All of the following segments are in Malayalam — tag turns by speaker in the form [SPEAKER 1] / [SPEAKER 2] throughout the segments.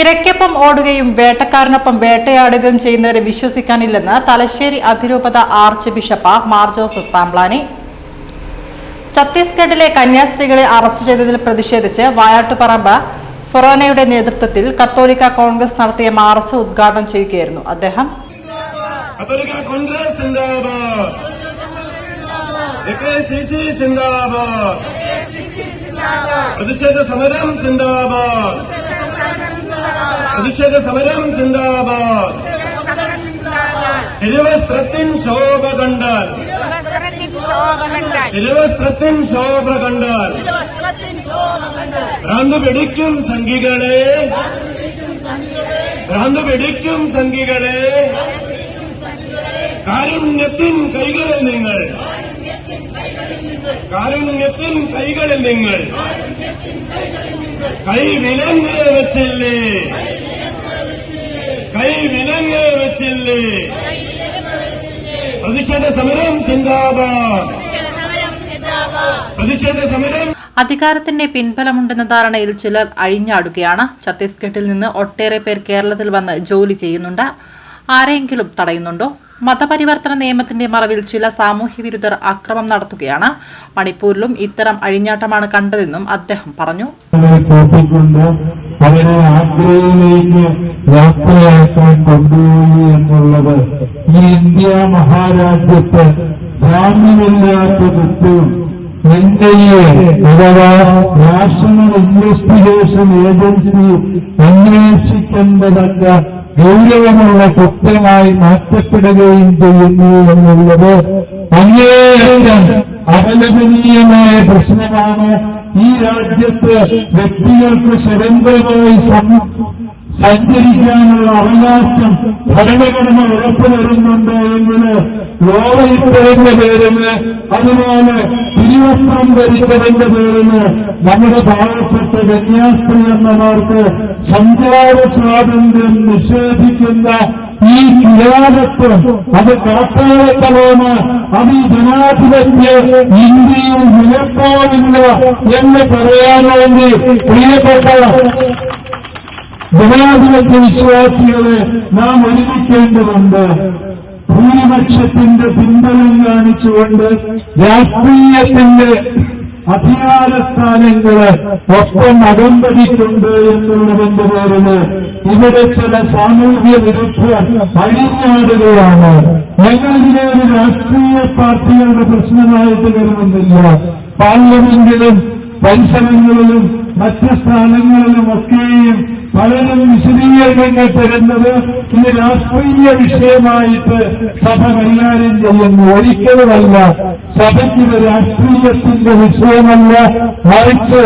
[SPEAKER 1] ഇരയ്ക്കൊപ്പം ഓടുകയും വേട്ടക്കാരനൊപ്പം വേട്ടയാടുകയും ചെയ്യുന്നവരെ വിശ്വസിക്കാനില്ലെന്ന് തലശ്ശേരി അതിരൂപത archbishop Mar Joseph Pamplany. ഛത്തീസ്ഗഡിലെ കന്യാസ്ത്രീകളെ അറസ്റ്റ് ചെയ്തതിൽ പ്രതിഷേധിച്ച് വായാട്ടുപറമ്പ് ഫൊറോനയുടെ നേതൃത്വത്തിൽ കത്തോലിക്ക കോൺഗ്രസ് നടത്തിയ മാർച്ച് ഉദ്ഘാടനം ചെയ്യുകയായിരുന്നു അദ്ദേഹം.
[SPEAKER 2] പ്രതിഷേധ സമരം സിന്ദാബാദ് പ്രതിഷേധ സമരം സിന്ദാബാദ്. തിരുവസ്ത്രത്തിൻ ശോഭ കണ്ടാൽ. തിരുവസ്ത്രത്തിൻ ശോഭ കണ്ടാൽ. ഭ്രാന്ത് പിടിക്കും സംഘികളെ. ഭ്രാന്ത് പിടിക്കും സംഘികളെ. കാരുണ്യത്തിൻ കൈകളിൽ നിങ്ങൾ. കാരുണ്യത്തിൻ കൈകളിൽ നിങ്ങൾ. കൈ വിലങ്ങ് വെച്ചില്ലേ കൈ വിലങ്ങ് പ്രതിഷേധ സമരം ചിന്താബാദ്. പ്രതിഷേധ സമരം
[SPEAKER 1] അധികാരത്തിന്റെ പിൻബലമുണ്ടെന്ന ധാരണയിൽ ചിലർ അഴിഞ്ഞാടുകയാണ്. ഛത്തീസ്ഗഡിൽ നിന്ന് ഒട്ടേറെ പേർ കേരളത്തിൽ വന്ന് ജോലി ചെയ്യുന്നുണ്ട്. ആരെങ്കിലും തടയുന്നുണ്ടോ? മതപരിവർത്തന നിയമത്തിന്റെ മറവിൽ ചില സാമൂഹ്യ വിരുദ്ധർ അക്രമം നടത്തുകയാണ്. മണിപ്പൂരിലും ഇത്തരം അഴിഞ്ഞാട്ടമാണ് കണ്ടതെന്നും അദ്ദേഹം പറഞ്ഞു.
[SPEAKER 3] അവരെ ആഗ്രയിലേക്ക് യാത്രയാക്കാൻ കൊണ്ടുപോയി എന്നുള്ളത് ഈ ഇന്ത്യ മഹാരാജ്യത്ത് ജാമ്യമില്ലാത്ത കുറ്റവും എൻ ഐ എ അഥവാ നാഷണൽ ഇൻവെസ്റ്റിഗേഷൻ ഏജൻസി അന്വേഷിക്കേണ്ടതക്ക ഗൗരവമുള്ള കുറ്റമായി മാറ്റപ്പെടുകയും ചെയ്യുന്നു എന്നുള്ളത് അങ്ങേയറ്റം അപലപനീയമായ പ്രശ്നമാണ്. ഈ രാജ്യത്ത് വ്യക്തികൾക്ക് സ്വതന്ത്രമായി സഞ്ചരിക്കാനുള്ള അവകാശം ഭരണഘടന ഉറപ്പു തരുന്നുണ്ടോ എന്നത് ലോകയിട്ടതിന്റെ പേരിൽ അതുപോലെ തിരുവസ്ത്രം ധരിച്ചതിന്റെ പേരിൽ നമ്മുടെ പാവപ്പെട്ട കന്യാസ്ത്രീ എന്നവർക്ക് സഞ്ചാര സ്വാതന്ത്ര്യം നിഷേധിക്കുന്ന ഈ കിരാതത്വം അത് കടത്താളത്തമാണ് അത് ഈ ജനാധിപത്യ ഇന്ത്യയിൽ നിലപ്പോവില്ല എന്ന് പറയാൻ വേണ്ടി പ്രിയപ്പെട്ട ജനാധിപത്യ വിശ്വാസികളെ നാം ഒരുമിക്കേണ്ടതുണ്ട്. ഭൂരിപക്ഷത്തിന്റെ പിന്തുണ കാണിച്ചുകൊണ്ട് രാഷ്ട്രീയത്തിന്റെ അധികാര സ്ഥാനങ്ങൾ ഒപ്പം അകമ്പടിക്കുണ്ട് എന്നുള്ളതിന്റെ പേരിൽ ഇവിടെ ചില സാമൂഹ്യ വിരുദ്ധ അഴിഞ്ഞാടുകയാണ് ഞങ്ങൾ ഇതിനെ ഒരു രാഷ്ട്രീയ പാർട്ടികളുടെ പ്രശ്നമായിട്ട് കരുതുന്നില്ല. പാർലമെന്റിലും പരിസരങ്ങളിലും മറ്റ് സ്ഥാനങ്ങളിലും ഒക്കെയും പലരും വിശദീകരണങ്ങൾ തരുന്നത് ഇത് രാഷ്ട്രീയ വിഷയമായിട്ട് സഭ കൈകാര്യം ചെയ്യുന്നു. ഒരിക്കലുമല്ല സഭയ്ക്കിത് രാഷ്ട്രീയത്തിന്റെ വിഷയമല്ല. മറിച്ച്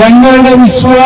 [SPEAKER 3] ഞങ്ങളുടെ വിശ്വാസം